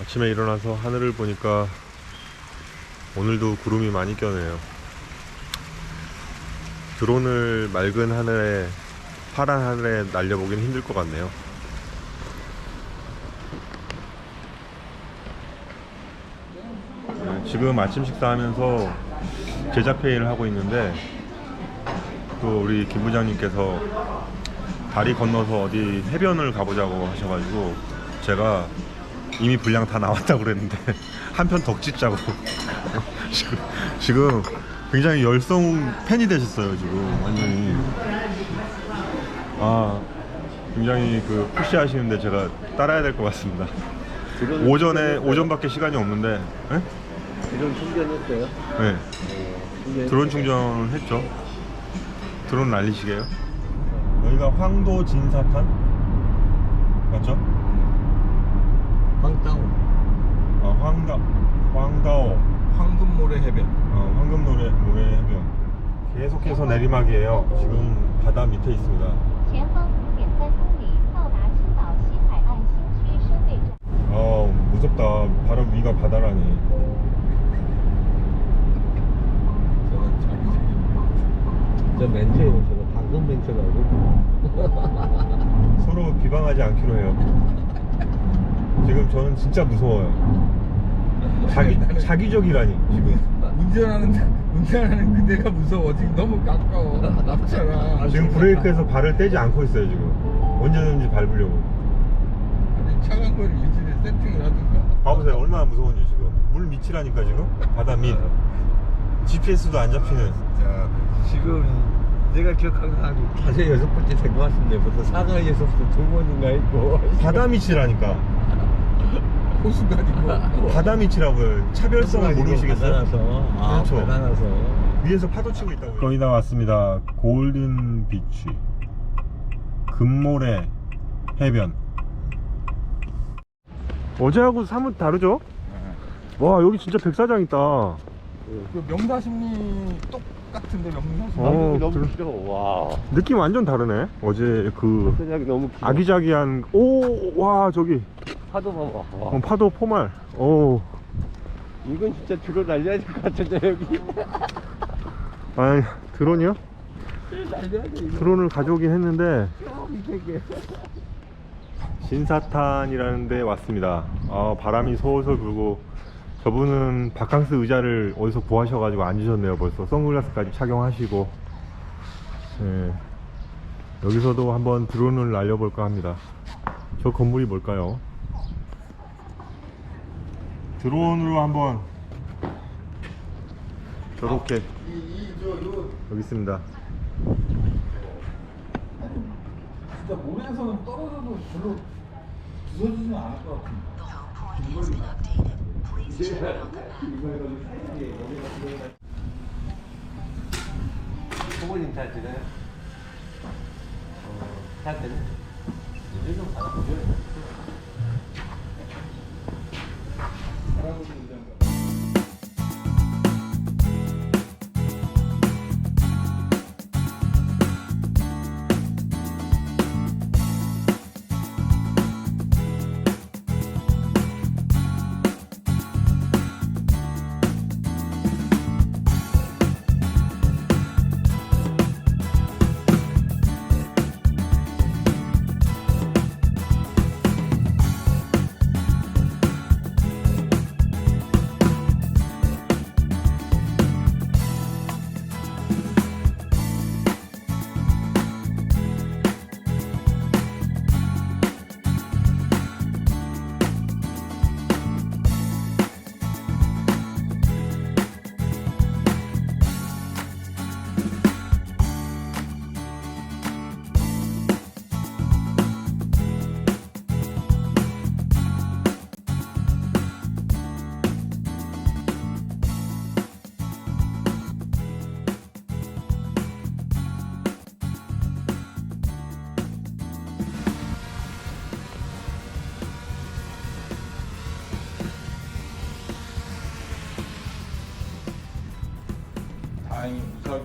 아침에 일어나서 하늘을 보니까 오늘도 구름이 많이 껴네요. 드론을 맑은 하늘에 파란 하늘에 날려보긴 힘들 것 같네요. 네, 지금 아침 식사하면서 제작 회의를 하고 있는데 또 우리 김 부장님께서 다리 건너서 어디 해변을 가보자고 하셔가지고 제가 이미 분량 다 나왔다고 그랬는데 한편더 찍자고 지금, 지금 굉장히 열성 팬이 되셨어요 지금 완전히 아 굉장히 그 푸시하시는데 제가 따라야 될 것 같습니다 오전에 오전밖에 시간이 없는데 네? 이런 충전했어요? 네 충전. 드론 충전을 했죠 드론 날리시게요 여기가 황도 진사탄 맞죠? 황다오 아 어, 황다 황다오. 황금모래 해변. 어 황금모래 모래 해변. 계속해서 내리막이에요. 지금 바다 밑에 있습니다. 아 무섭다. 바로 위가 바다라니. 저 멘트에 저거 방금 멘트 나고. 서로 비방하지 않기로 해요. 지금 저는 진짜 무서워요. 자기, 자기적이라니 지금. 운전하는 운전하는 그대가 무서워. 지금 너무 가까워. 납잖아. 지금 브레이크에서 발을 떼지 않고 있어요 지금. 언제든지 밟으려고. 아니 차간 거리 위치를 세팅을 하든가. 봐보세요. 얼마나 무서운지 지금. 물 밑이라니까 지금? 바다 밑. GPS도 안 잡히는. 진짜. 지금 내가 기억하는 한 다섯 여섯 번째 된 것 같은데 벌써 사가이에서부터 두 번인가 했고. 바다 밑이라니까 호수가 아니고. 바다 밑이라고요. 차별성을 모르시겠어요? 바다라서. 아 그렇죠. 바다라서. 위에서 파도 치고 있다고요. 거의 다 왔습니다. 골든 비치. 금모래 해변. 어제하고 사뭇 다르죠? 와 여기 진짜 백사장 있다. 어 그 명사심리 똑같은데 명사심리. 어, 너무 그래. 길어 와. 느낌 완전 다르네. 어제 그 너무 길어 아기자기한 오 와 저기. 파도 봐봐. 와. 어, 파도 포말. 오. 이건 진짜 들어 날려야 될 것 같은데 여기. 아니 드론이요? 날려야 돼 이거. 드론을 가져오긴 했는데. 되게 진사탄이라는 데 왔습니다. 아, 바람이 솔솔 불고 저분은 바캉스 의자를 어디서 구하셔가지고 앉으셨네요. 벌써 선글라스까지 착용하시고 예. 여기서도 한번 드론을 날려볼까 합니다. 저 건물이 뭘까요? 드론으로 한번 저렇게 여기 있습니다. 진짜 모래에서는 떨어져도 별로 부서지진 않을 것 같은데. 부모님 잘 지내요? 어, 잘 되네 좀 받아보죠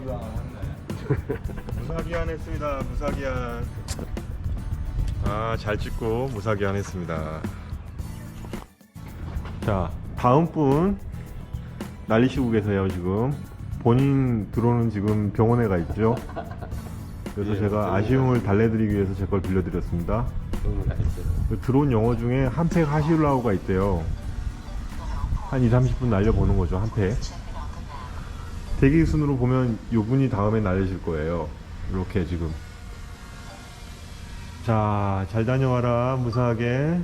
무사기랑 했네. 무사기한 했습니다. 무사기한. 아, 잘 찍고 무사기한 했습니다. 자, 다음 분 난리시고 계세요, 지금. 본인 드론은 지금 병원에 가 있죠. 그래서 예, 제가 아쉬움을 달래드리기 위해서 제 걸 빌려드렸습니다. 그 드론 영어 중에 한팩 하시라고가 있대요. 한 2, 30분 날려보는 거죠, 한 팩. 대기 순으로 보면 요 분이 다음에 날리실 거예요. 이렇게 지금. 자, 잘 다녀와라, 무사하게.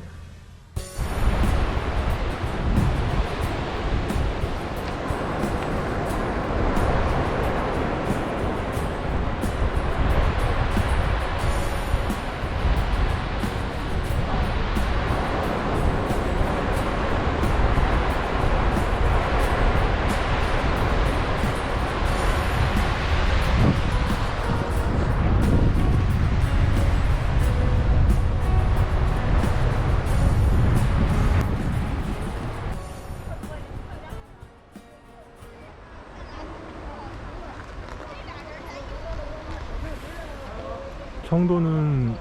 청도는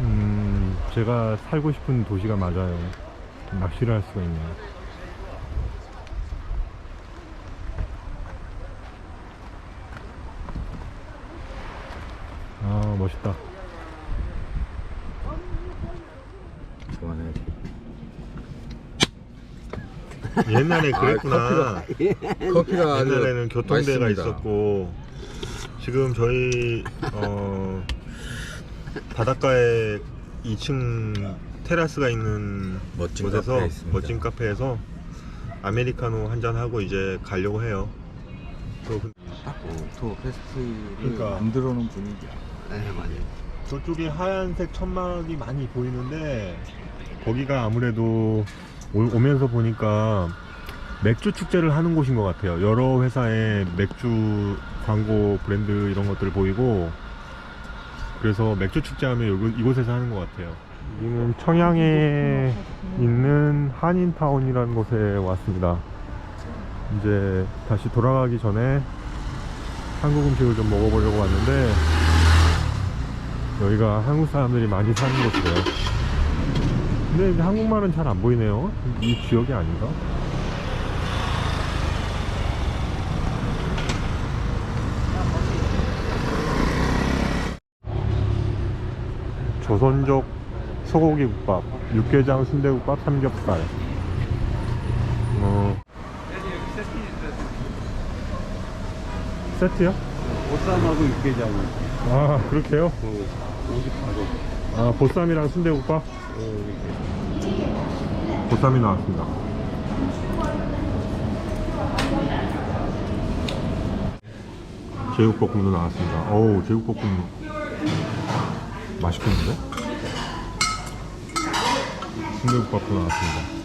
음, 제가 살고 싶은 도시가 맞아요. 낚시를 할 수가 있네요. 아 멋있다. 좋아해. 옛날에 그랬구나. 커피가 아주 옛날에는 교통대가 맛있습니다. 있었고 지금 저희 어, 바닷가에 2층 테라스가 있는 멋진 곳에서 카페에 있습니다. 멋진 카페에서 아메리카노 한 잔 하고 이제 가려고 해요. 또 그- 딱 오토 페스티를 그러니까. 만들어 놓은 분위기야. 네, 맞아요. 저쪽에 하얀색 천막이 많이 보이는데 거기가 아무래도 오, 오면서 보니까 맥주 축제를 하는 곳인 것 같아요. 여러 회사의 맥주 광고 브랜드 이런 것들 보이고 그래서 맥주 축제하면 요, 이곳에서 하는 것 같아요. 여기는 청양에 있는 한인타운이라는 곳에 왔습니다. 이제 다시 돌아가기 전에 한국 음식을 좀 먹어보려고 왔는데 여기가 한국 사람들이 많이 사는 곳이래요. 근데 이제 한국말은 잘 안 보이네요. 이 지역이 아닌가? 조선족 소고기 국밥, 육개장 순대국밥, 삼겹살. 어. 세트요? 보쌈하고 육개장은 아 그렇게요? 58원. 아 보쌈이랑 순대국밥? 보쌈이 나왔습니다 제육볶음도 나왔습니다 어우 제육볶음 맛있겠는데? 순대국밥도 나왔습니다